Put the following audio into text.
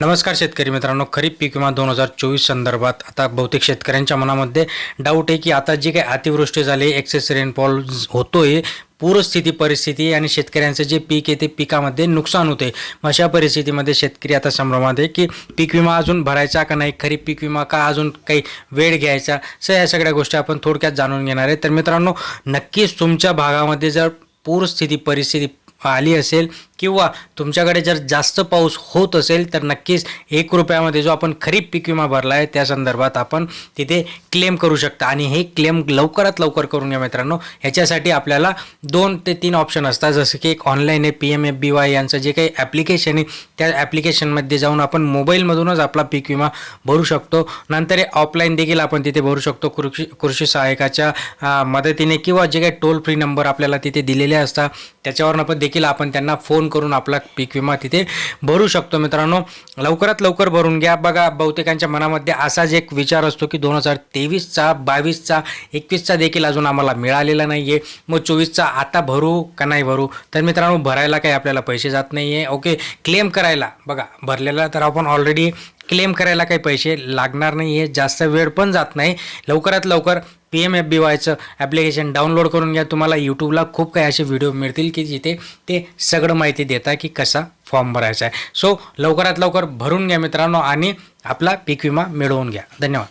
नमस्कार शेतकरी मित्रांनो खरीप पीक विमा दोन हजार चोवीस संदर्भात आता बहुतेक शेतकऱ्यांच्या मनामध्ये डाऊट आहे की आता जी काही अतिवृष्टी झाली एक्सेस रेनफॉल होतोय पूरस्थिती परिस्थिती आणि शेतकऱ्यांचं जे पीक आहे ते पिकामध्ये नुकसान होते मग अशा परिस्थितीमध्ये शेतकरी आता संभ्रमात आहे की पीक विमा अजून भरायचा का नाही खरीप पीक विमा का अजून काही वेळ घ्यायचा? सर या सगळ्या गोष्टी आपण थोडक्यात जाणून घेणार आहे. तर मित्रांनो नक्कीच तुमच्या भागामध्ये जर पूरस्थिती परिस्थिती आली असेल किंवा तुमच्याकडे जर जास्त पाऊस होत असेल तर नक्कीच एक रुपयामध्ये जो आपण खरीप पीक विमा भरला आहे त्या संदर्भात आपण तिथे क्लेम करू शकता. आणि हे क्लेम लवकरात लवकर करून घ्या मित्रांनो. ह्याच्यासाठी आपल्याला दोन ते तीन ऑप्शन असतात. जसं की एक ऑनलाईन आहे P M F B Y यांचं जे काही ॲप्लिकेशन आहे त्या ॲप्लिकेशनमध्ये जाऊन आपण मोबाईलमधूनच आपला पीक विमा भरू शकतो. नंतर हे ऑफलाईन देखील आपण तिथे भरू शकतो. कृषी कृषी सहायकाच्या मदतीने किंवा जे काही टोल फ्री नंबर आपल्याला तिथे दिलेले असतात त्याच्यावरनं पण देखील आपण त्यांना फोन करून आपला पीक विमा तिथे भरू शकतो. मित्रांनो लवकरात लवकर भरून घ्या. बघा बहुतेकांच्या मनामध्ये असाच एक विचार असतो की दोन हजार तेवीसचा बावीसचा एकवीसचा देखील अजून आम्हाला मिळालेला नाही आहे मग चोवीसचा आता भरू का नाही भरू? तर मित्रांनो भरायला काही आपल्याला पैसे जात नाही आहे ओके क्लेम करायला. बघा भरलेला तर आपण ऑलरेडी क्लेम करायला काही पैसे लागणार नाही आहे जास्त वेळ पण जात नाही. लवकरात लवकर पी एम एफ बी वायचं ॲप्लिकेशन डाउनलोड करून घ्या. तुम्हाला यूट्यूबला खूप काही असे व्हिडिओ मिळतील की जिथे ते सगळं माहिती देतात की कसा फॉर्म भरायचा आहे. सो लवकरात लवकर भरून घ्या मित्रांनो आणि आपला पीक विमा मिळवून घ्या. धन्यवाद.